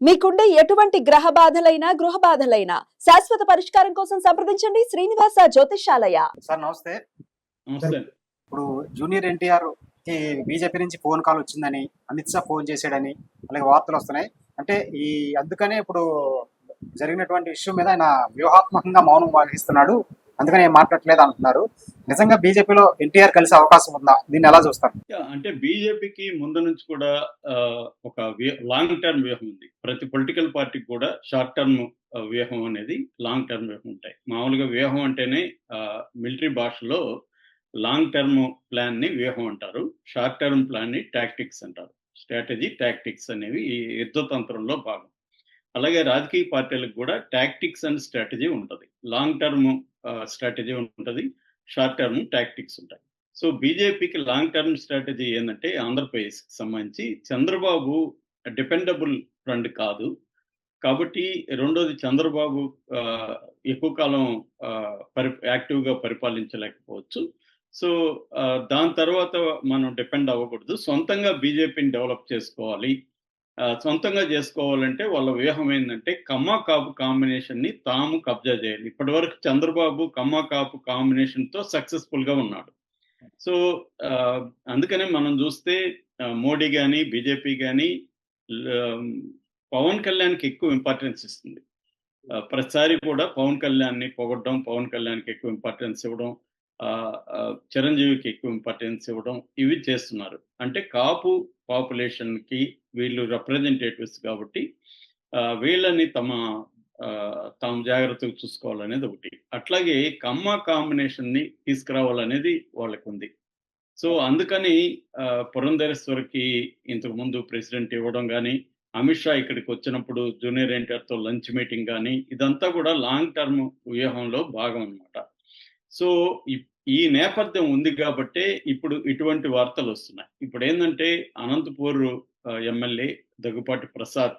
మీకుండే ఎటువంటి గ్రహ బాధలైనా గృహ బాధలైనా శాశ్వత పరిష్కారం కోసం సంప్రదించండి. శ్రీనివాస జ్యోతిషాలయ సార్ నమస్తే. ఇప్పుడు జూనియర్ ఎన్టీఆర్కి బీజేపీ నుంచి ఫోన్ కాల్ వచ్చిందని అమిత్ షా ఫోన్ చేశాడని అలాగే వార్తలు వస్తున్నాయి. అంటే ఈ అందుకనే ఇప్పుడు జరిగినటువంటి ఇష్యూ మీద ఆయన వ్యూహాత్మకంగా మౌనం వహిస్తున్నాడు అందుకని ఏం మాట్లాడలేదు అంటున్నారు. నిజంగా బీజేపీలో ఎన్టీఆర్ కలిసే అవకాశం ఉందా? దీన్ని ఎలా చూస్తారు? అంటే బీజేపీకి ముందు నుంచి కూడా ఒక లాంగ్ టర్మ్ వ్యూహం ఉంది. ప్రతి పొలిటికల్ పార్టీకి కూడా షార్ట్ టర్మ్ వ్యూహం అనేది లాంగ్ టర్మ్ వ్యూహం ఉంటాయి. మామూలుగా వ్యూహం అంటేనే మిలిటరీ భాషలో లాంగ్ టర్మ్ ప్లాన్ని వ్యూహం అంటారు. షార్ట్ టర్మ్ ప్లాన్ని టాక్టిక్స్ అంటారు. స్ట్రాటజీ టాక్టిక్స్ అనేవి ఈ యుద్ధతంత్రంలో భాగం. అలాగే రాజకీయ పార్టీలకు కూడా టాక్టిక్స్ అండ్ స్ట్రాటజీ ఉంటుంది. లాంగ్ టర్మ్ స్ట్రాటజీ ఉంటుంది. షార్ట్ టర్మ్ టాక్టిక్స్ ఉంటాయి. సో బీజేపీకి లాంగ్ టర్మ్ స్ట్రాటజీ ఏంటంటే ఆంధ్రప్రదేశ్కి సంబంధించి చంద్రబాబు డిపెండబుల్ ఫ్రెండ్ కాదు. కాబట్టి రెండోది చంద్రబాబు ఎక్కువ కాలం పరి యాక్టివ్గా పరిపాలించలేకపోవచ్చు. సో దాని తర్వాత మనం డిపెండ్ అవ్వకూడదు. సొంతంగా బీజేపీని డెవలప్ చేసుకోవాలి. సొంతంగా చేసుకోవాలంటే వాళ్ళ వ్యూహం ఏంటంటే కమ్మ కాపు కాంబినేషన్ని తాము కబ్జా చేయాలి. ఇప్పటి వరకు చంద్రబాబు కమ్మ కాపు కాంబినేషన్తో సక్సెస్ఫుల్గా ఉన్నాడు. సో అందుకనే మనం చూస్తే మోడీ కానీ బీజేపీ కానీ పవన్ కళ్యాణ్కి ఎక్కువ ఇంపార్టెన్స్ ఇస్తుంది. ప్రతిసారి కూడా పవన్ కళ్యాణ్ని పొగడ్డం పవన్ కళ్యాణ్కి ఎక్కువ ఇంపార్టెన్స్ ఇవ్వడం చిరంజీవికి ఎక్కువ ఇంపార్టెన్స్ ఇవ్వడం ఇవి చేస్తున్నారు. అంటే కాపు పాపులేషన్కి వీళ్ళు రిప్రజెంటేటివ్స్ కాబట్టి ఆ, వీళ్ళని తమ ఆ, తాము జాగ్రత్తగా చూసుకోవాలనేది ఒకటి. అట్లాగే కమ్మ కాంబినేషన్ని తీసుకురావాలనేది వాళ్ళకు ఉంది సో అందుకని ఆ, పురంధరేశ్వరికి ఇంతకు ముందు ప్రెసిడెంట్ ఇవ్వడం కానీ అమిత్ షా ఇక్కడికి వచ్చినప్పుడు జూనియర్ ఎన్టీఆర్తో లంచ్ మీటింగ్ కానీ ఇదంతా కూడా లాంగ్ టర్మ్ వ్యూహంలో భాగం అన్నమాట. సో ఈ- ఈ నేపథ్యం ఉంది కాబట్టే ఇప్పుడు ఇటువంటి వార్తలు వస్తున్నాయి. ఇప్పుడు ఏంటంటే అనంతపూర్ ఎమ్మెల్యే దగ్గుపాటి ప్రసాద్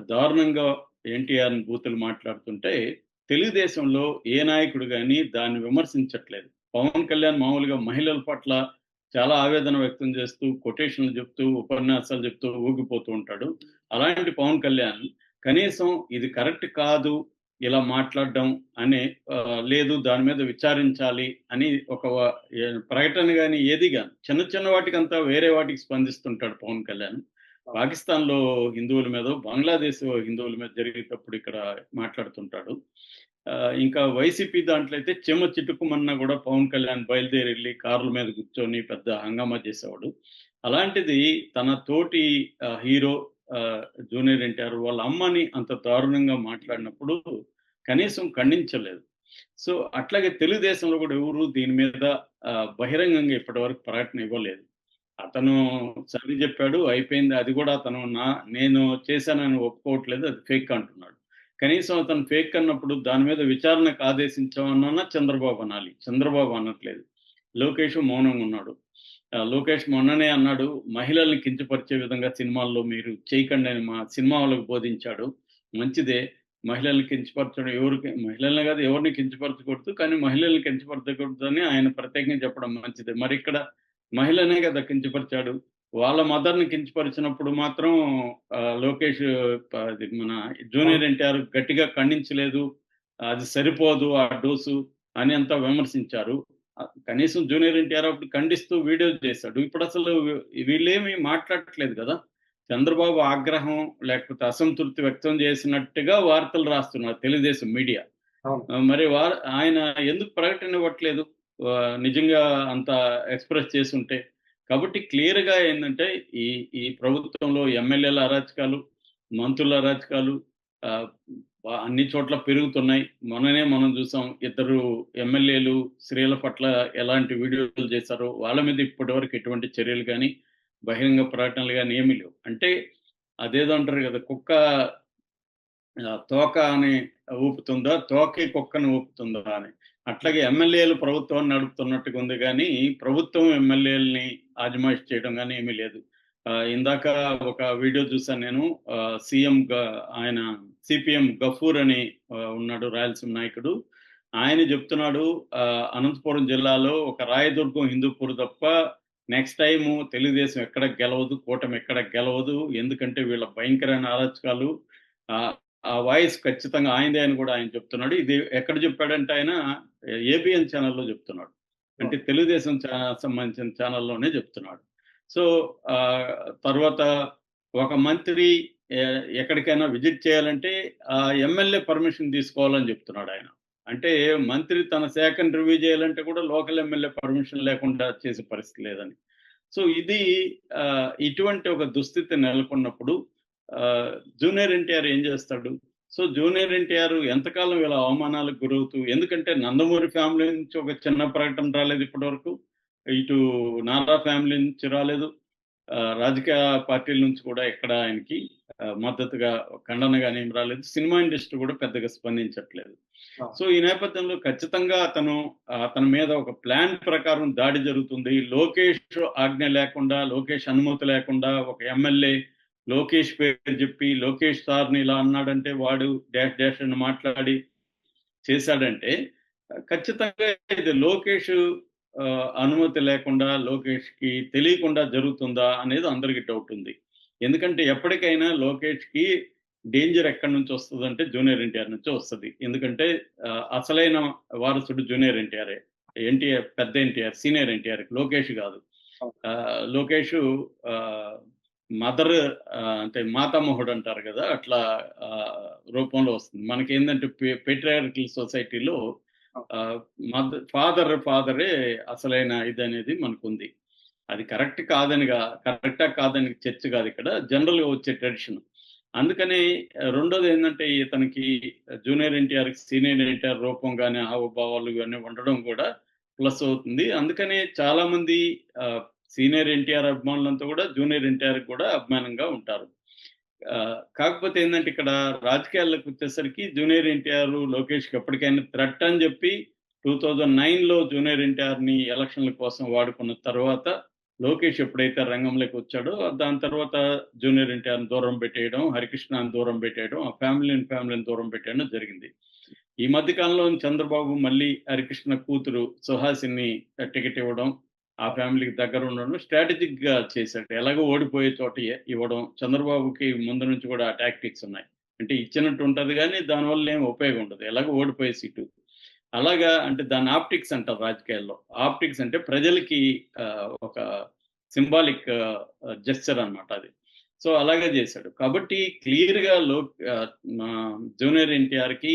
దారుణంగా ఎన్టీఆర్ బూతులు మాట్లాడుతుంటే తెలుగుదేశంలో ఏ నాయకుడు కానీ దాన్ని విమర్శించట్లేదు. పవన్ కళ్యాణ్ మామూలుగా మహిళల పట్ల చాలా ఆవేదన వ్యక్తం చేస్తూ కొటేషన్లు చెప్తూ ఉపన్యాసాలు చెప్తూ ఊగిపోతూ ఉంటాడు. అలాంటి పవన్ కళ్యాణ్ కనీసం ఇది కరెక్ట్ కాదు ఇలా మాట్లాడడం అనే లేదు దాని మీద విచారించాలి అని ఒక ప్రకటన కానీ ఏది కానీ చిన్న చిన్న వాటికంతా వేరే వాటికి స్పందిస్తుంటాడు పవన్ కళ్యాణ్. పాకిస్తాన్లో హిందువుల మీద బంగ్లాదేశ్ హిందువుల మీద జరిగేటప్పుడు ఇక్కడ మాట్లాడుతుంటాడు. ఇంకా వైసీపీ దాంట్లో అయితే చెమ చిటుకుమన్నా కూడా పవన్ కళ్యాణ్ బయలుదేరి వెళ్ళి కార్ల మీద కూర్చొని పెద్ద హంగామా చేసేవాడు. అలాంటిది తన తోటి హీరో జూనియర్ ఎన్టీఆర్ వాళ్ళ అమ్మని అంత దారుణంగా మాట్లాడినప్పుడు కనీసం ఖండించలేదు. సో అట్లాగే తెలుగుదేశంలో కూడా ఎవరు దీని మీద బహిరంగంగా ఇప్పటివరకు ప్రకటన ఇవ్వలేదు. అతను సరి చెప్పాడు అయిపోయింది అది కూడా అతను నా నేను చేశానని ఒప్పుకోవట్లేదు అది ఫేక్ అంటున్నాడు. కనీసం అతను ఫేక్ అన్నప్పుడు దాని మీద విచారణకు ఆదేశించామన్నా చంద్రబాబు అనాలి చంద్రబాబు అనట్లేదు. లోకేష్ మౌనంగా ఉన్నాడు. లోకేష్ మొన్ననే అన్నాడు మహిళల్ని కించపరిచే విధంగా సినిమాల్లో మీరు చేయకండి అని మా సినిమా వాళ్ళకు బోధించాడు. మంచిదే మహిళల్ని కించపరచడం ఎవరికి మహిళల్ని కాదు ఎవరిని కించపరచకూడదు కానీ మహిళల్ని కించపరచకూడదు అని ఆయన ప్రత్యేకంగా చెప్పడం మంచిదే. మరి ఇక్కడ మహిళనే కదా కించపరిచాడు. వాళ్ళ మదర్ని కించపరిచినప్పుడు మాత్రం లోకేష్ మన జూనియర్ ఎన్టీఆర్ గట్టిగా ఖండించలేదు అది సరిపోదు ఆ డోసు అని అంతా విమర్శించారు. కనీసం జూనియర్ ఎన్టీఆర్ అప్పుడు ఖండిస్తూ వీడియో చేశాడు. ఇప్పుడు అసలు వీళ్ళేమి మాట్లాడట్లేదు కదా. చంద్రబాబు ఆగ్రహం లేకపోతే అసంతృప్తి వ్యక్తం చేసినట్టుగా వార్తలు రాస్తున్నారు తెలుగుదేశం మీడియా. మరి వారు ఆయన ఎందుకు ప్రకటన ఇవ్వట్లేదు? నిజంగా అంత ఎక్స్ప్రెస్ చేసి ఉంటే కాబట్టి క్లియర్గా ఏంటంటే ఈ ఈ ప్రభుత్వంలో ఎమ్మెల్యేల అరాచకాలు మంత్రుల అరాచకాలు అన్ని చోట్ల పెరుగుతున్నాయి. మొన్ననే మనం చూసాం ఇద్దరు ఎమ్మెల్యేలు స్త్రీల పట్ల ఎలాంటి వీడియోలు చేశారో వాళ్ళ మీద ఇప్పటివరకు ఎటువంటి చర్యలు కానీ బహిరంగ ప్రకటనలు కానీ ఏమీ లేవు. అంటే అదేదో అంటారు కదా కుక్క తోక అని ఊపుతుందా తోకే కుక్కను ఊపుతుందా అని. అట్లాగే ఎమ్మెల్యేలు ప్రభుత్వాన్ని నడుపుతున్నట్టుగా ఉంది కానీ ప్రభుత్వం ఎమ్మెల్యేలని ఆజమాయిష్ చేయడం కానీ ఏమీ లేదు. ఇందాక ఒక వీడియో చూసాను నేను సీఎం ఆయన సిపిఎం గఫూర్ అని ఉన్నాడు రాయలసీమ నాయకుడు. ఆయన చెప్తున్నాడు అనంతపురం జిల్లాలో ఒక రాయదుర్గం హిందూపూర్ తప్ప నెక్స్ట్ టైం తెలుగుదేశం ఎక్కడ గెలవదు కూటమి ఎక్కడ గెలవదు ఎందుకంటే వీళ్ళ భయంకరమైన ఆలోచకాలు ఆ వాయిస్ ఖచ్చితంగా ఆయనదే అని కూడా ఆయన చెప్తున్నాడు. ఇది ఎక్కడ చెప్పాడంటే ఆయన ఏబిఎన్ ఛానల్లో చెప్తున్నాడు. అంటే తెలుగుదేశం సంబంధించిన ఛానల్లోనే చెప్తున్నాడు. సో తర్వాత ఒక మంత్రి ఎక్కడికైనా విజిట్ చేయాలంటే ఆ ఎమ్మెల్యే పర్మిషన్ తీసుకోవాలని చెప్తున్నాడు ఆయన. అంటే మంత్రి తన శాఖను రివ్యూ చేయాలంటే కూడా లోకల్ ఎమ్మెల్యే పర్మిషన్ లేకుండా చేసే పరిస్థితి లేదని. సో ఇది ఇటువంటి ఒక దుస్థితి నెలకొన్నప్పుడు జూనియర్ ఎన్టీఆర్ ఏం చేస్తాడు? సో జూనియర్ ఎన్టీఆర్ ఎంతకాలం ఇలా అవమానాలకు గురవుతూ ఎందుకంటే నందమూరి ఫ్యామిలీ నుంచి ఒక చిన్న ప్రకటన రాలేదు ఇప్పటి వరకు ఇటు నారా ఫ్యామిలీ నుంచి రాలేదు. రాజకీయ పార్టీల నుంచి కూడా ఎక్కడ ఆయనకి మద్దతుగా ఖండన కానీ ఏం రాలేదు. సినిమా ఇండస్ట్రీ కూడా పెద్దగా స్పందించట్లేదు. సో ఈ నేపథ్యంలో ఖచ్చితంగా అతను అతని మీద ఒక ప్లాన్ ప్రకారం దాడి జరుగుతుంది. లోకేష్ ఆజ్ఞ లేకుండా లోకేష్ అనుమతి లేకుండా ఒక ఎమ్మెల్యే లోకేష్ పేరు చెప్పి లోకేష్ సార్ని ఇలా అన్నాడంటే వాడు డాష్ డాష్ అని మాట్లాడి చేశాడంటే ఖచ్చితంగా ఇది లోకేష్ అనుమతి లేకుండా లోకేష్కి తెలియకుండా జరుగుతుందా అనేది అందరికి డౌట్ ఉంది. ఎందుకంటే ఎప్పటికైనా లోకేష్కి డేంజర్ ఎక్కడి నుంచి వస్తుంది అంటే జూనియర్ ఎన్టీఆర్ నుంచి వస్తుంది. ఎందుకంటే అసలైన వారసుడు జూనియర్ ఎన్టీఆర్. ఎన్టీఆర్ పెద్ద ఎన్టీఆర్ సీనియర్ ఎన్టీఆర్ లోకేష్ కాదు. లోకేష్ మదర్ అంటే మాతామహుడు అంటారు కదా అట్లా రూపంలో వస్తుంది. మనకి ఏంటంటే పెట్రియారికల్ సొసైటీలో మదర్ ఫాదర్ ఫాదరే అసలైన ఇది అనేది మనకు ఉంది అది కరెక్ట్ కాదనిగా కరెక్టా కాదని చర్చ కాదు ఇక్కడ. జనరల్గా వచ్చే ట్రెడిషన్. అందుకని రెండోది ఏంటంటే ఇతనికి జూనియర్ ఎన్టీఆర్ సీనియర్ ఎన్టీఆర్ రూపం కానీ హావభావాలు కానీ ఉండడం కూడా ప్లస్ అవుతుంది. అందుకని చాలా మంది సీనియర్ ఎన్టీఆర్ అభిమానులంతా కూడా జూనియర్ ఎన్టీఆర్ కూడా అభిమానంగా ఉంటారు. ఆ, కాకపోతే ఏంటంటే ఇక్కడ రాజకీయాలకు వచ్చేసరికి జూనియర్ ఎన్టీఆర్ లోకేష్కి ఎప్పటికైనా థ్రెట్ అని చెప్పి టూ థౌజండ్ నైన్లో జూనియర్ ఎన్టీఆర్ని ఎలక్షన్ల కోసం వాడుకున్న తర్వాత లోకేష్ ఎప్పుడైతే రంగంలోకి వచ్చాడో దాని తర్వాత జూనియర్ ఎన్టీఆర్ దూరం పెట్టేయడం హరికృష్ణని దూరం పెట్టేయడం ఆ ఫ్యామిలీని ఫ్యామిలీని దూరం పెట్టేయడం జరిగింది. ఈ మధ్య కాలంలో చంద్రబాబు మళ్ళీ హరికృష్ణ కూతురు సుహాసిని టికెట్ ఇవ్వడం ఆ ఫ్యామిలీకి దగ్గర ఉండడం స్ట్రాటజిక్గా చేశాడు. ఎలాగో ఓడిపోయే చోట ఇవ్వడం చంద్రబాబుకి ముందు నుంచి కూడా టాక్టిక్స్ ఉన్నాయి. అంటే ఇచ్చినట్టు ఉంటుంది కానీ దానివల్ల ఏం ఉపయోగం ఉండదు. ఎలాగో ఓడిపోయే సీటు. అలాగా అంటే దాని ఆప్టిక్స్ అంటారు రాజకీయాల్లో. ఆప్టిక్స్ అంటే ప్రజలకి ఒక సింబాలిక్ జెస్చర్ అన్నమాట అది. సో అలాగే చేశాడు. కాబట్టి క్లియర్గా లో జూనియర్ ఎన్టీఆర్కి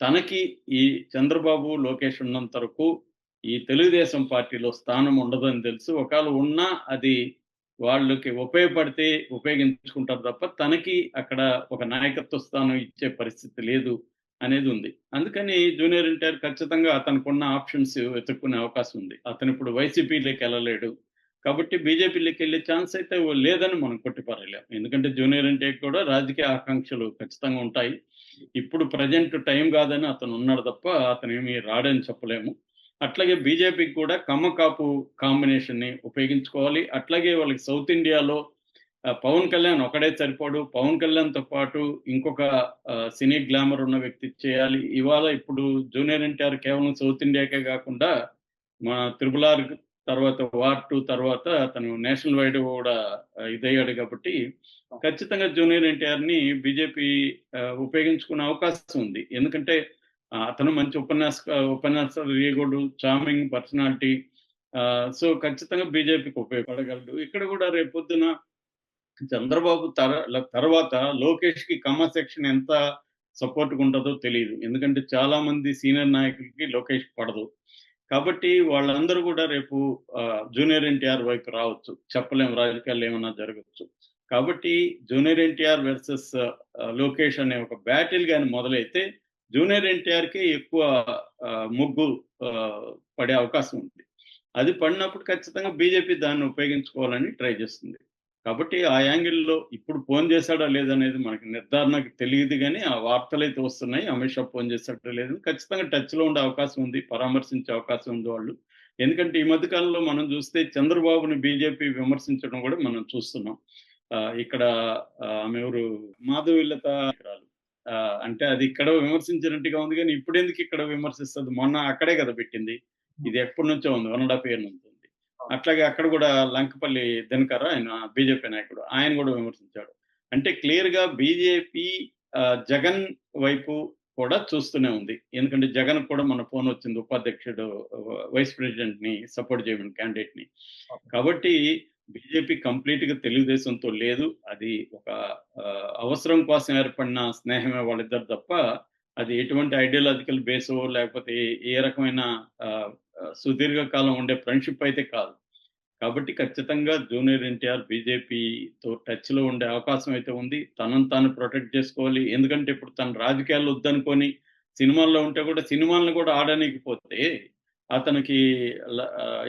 తనకి ఈ చంద్రబాబు లోకేష్ ఉన్నంత వరకు ఈ తెలుగుదేశం పార్టీలో స్థానం ఉండదని తెలుసు. ఒకవేళ ఉన్నా అది వాళ్ళకి ఉపయోగపడితే ఉపయోగించుకుంటారు తప్ప తనకి అక్కడ ఒక నాయకత్వ స్థానం ఇచ్చే పరిస్థితి లేదు. అనేది ఉంది. అందుకని జూనియర్ ఎన్టీఆర్ ఖచ్చితంగా అతనికి ఉన్న ఆప్షన్స్ వెతుక్కునే అవకాశం ఉంది. అతను ఇప్పుడు వైసీపీలోకి వెళ్ళలేడు. కాబట్టి బీజేపీలోకి వెళ్ళే ఛాన్స్ అయితే లేదని మనం కొట్టిపారలేము ఎందుకంటే జూనియర్ ఎన్టీఆర్ కూడా రాజకీయ ఆకాంక్షలు ఖచ్చితంగా ఉంటాయి. ఇప్పుడు ప్రజెంట్ టైం కాదని అతను ఉన్నాడు తప్ప అతను ఏమీ రాడని చెప్పలేము. అట్లాగే బీజేపీకి కూడా కమ్మకాపు కాంబినేషన్ని కాంబినేషన్ని ఉపయోగించుకోవాలి. అట్లాగే వాళ్ళకి సౌత్ ఇండియాలో పవన్ కళ్యాణ్ ఒకడే సరిపోడు. పవన్ కళ్యాణ్తో పాటు ఇంకొక సినీ గ్లామర్ ఉన్న వ్యక్తి చేయాలి. ఇవాళ ఇప్పుడు జూనియర్ ఎన్టీఆర్ కేవలం సౌత్ ఇండియాకే కాకుండా మన త్రిపుల్ ఆర్ తర్వాత వార్ టూ తర్వాత తను నేషనల్ వైడ్ కూడా ఇదయ్యాడు కాబట్టి ఖచ్చితంగా జూనియర్ ఎన్టీఆర్ని బీజేపీ ఉపయోగించుకునే అవకాశం ఉంది. ఎందుకంటే అతను మంచి ఉపన్యాస ఉపన్యాస రియగుడు చార్మింగ్ పర్సనాలిటీ సో ఖచ్చితంగా బీజేపీకి ఉపయోగపడగలడు. ఇక్కడ కూడా రేపొద్దున చంద్రబాబు తర తర్వాత లోకేష్కి కమ్మ సెక్షన్ ఎంత సపోర్ట్ ఉంటుందో తెలియదు ఎందుకంటే చాలా మంది సీనియర్ నాయకులకి లోకేష్ పడదు. కాబట్టి వాళ్ళందరూ కూడా రేపు జూనియర్ ఎన్టీఆర్ వైపు రావచ్చు. చెప్పలేము రాజకీయాలు ఏమన్నా జరగచ్చు కాబట్టి జూనియర్ ఎన్టీఆర్ వర్సెస్ లోకేష్ అనే ఒక బ్యాటిల్ కానీ మొదలైతే జూనియర్ ఎన్టీఆర్కి ఎక్కువ ముగ్గు పడే అవకాశం ఉంది. అది పడినప్పుడు ఖచ్చితంగా బీజేపీ దాన్ని ఉపయోగించుకోవాలని ట్రై చేస్తుంది. కాబట్టి ఆ యాంగిల్లో ఇప్పుడు ఫోన్ చేశాడా లేదనేది మనకి నిర్ధారణకు తెలియదు కానీ ఆ వార్తలు అయితే వస్తున్నాయి. అమిత్ షా ఫోన్ చేశాడా లేదని ఖచ్చితంగా టచ్లో ఉండే అవకాశం ఉంది పరామర్శించే అవకాశం ఉంది వాళ్ళు. ఎందుకంటే ఈ మధ్య కాలంలో మనం చూస్తే చంద్రబాబుని బీజేపీ విమర్శించడం కూడా మనం చూస్తున్నాం. ఆ, ఇక్కడ ఆమె ఎవరు? మాధవిలత అంటే అది ఇక్కడ విమర్శించినట్టుగా ఉంది కానీ ఇప్పుడు ఎందుకు ఇక్కడ విమర్శిస్తుంది? మొన్న అక్కడే కదా పెట్టింది. ఇది ఎప్పటి నుంచో ఉంది? వన్ అండ్ హాఫ్ ఇయర్ నుంచి. అట్లాగే అక్కడ కూడా లంకపల్లి దినకర్ ఆయన బీజేపీ నాయకుడు ఆయన కూడా విమర్శించాడు. అంటే క్లియర్గా బీజేపీ జగన్ వైపు కూడా చూస్తూనే ఉంది. ఎందుకంటే జగన్ కూడా మన ఫోన్ వచ్చింది ఉపాధ్యక్షుడు వైస్ ప్రెసిడెంట్ని సపోర్ట్ చేయమని క్యాండిడేట్ని కాబట్టి బీజేపీ కంప్లీట్గా తెలుగుదేశంతో లేదు. అది ఒక అవసరం కోసం ఏర్పడిన స్నేహమే వాళ్ళిద్దరు తప్ప అది ఎటువంటి ఐడియాలజికల్ బేసో లేకపోతే ఏ రకమైన సుదీర్ఘకాలం ఉండే ఫ్రెండ్షిప్ అయితే కాదు. కాబట్టి ఖచ్చితంగా జూనియర్ ఎన్టీఆర్ బీజేపీతో టచ్లో ఉండే అవకాశం అయితే ఉంది. తనను తాను ప్రొటెక్ట్ చేసుకోవాలి. ఎందుకంటే ఇప్పుడు తను రాజకీయాలు వద్దనుకొని సినిమాల్లో ఉంటే కూడా సినిమాలను కూడా ఆడనీకపోతే అతనికి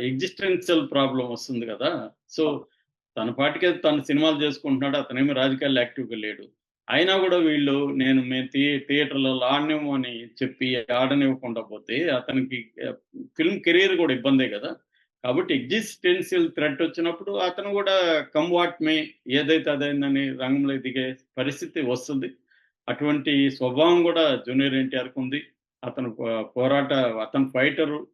ఎగ్జిస్టెన్షియల్ ప్రాబ్లం వస్తుంది కదా. సో తన పాటికే తన సినిమాలు చేసుకుంటున్నాడు. అతనేమి రాజకీయాల్లో యాక్టివ్గా లేడు. అయినా కూడా వీళ్ళు నేను మేము థియే థియేటర్లలో ఆడనేమో అని చెప్పి ఆడనివ్వకుండా పోతే అతనికి ఫిల్మ్ కెరీర్ కూడా ఇబ్బందే కదా. కాబట్టి ఎగ్జిస్టెన్షియల్ థ్రెట్ వచ్చినప్పుడు అతను కూడా కమ్ వాట్ మే ఏదైతే అదైందని రంగంలో దిగే పరిస్థితి వస్తుంది. అటువంటి స్వభావం కూడా జూనియర్ ఎన్టీఆర్కు ఉంది. అతను పోరాట అతను ఫైటరు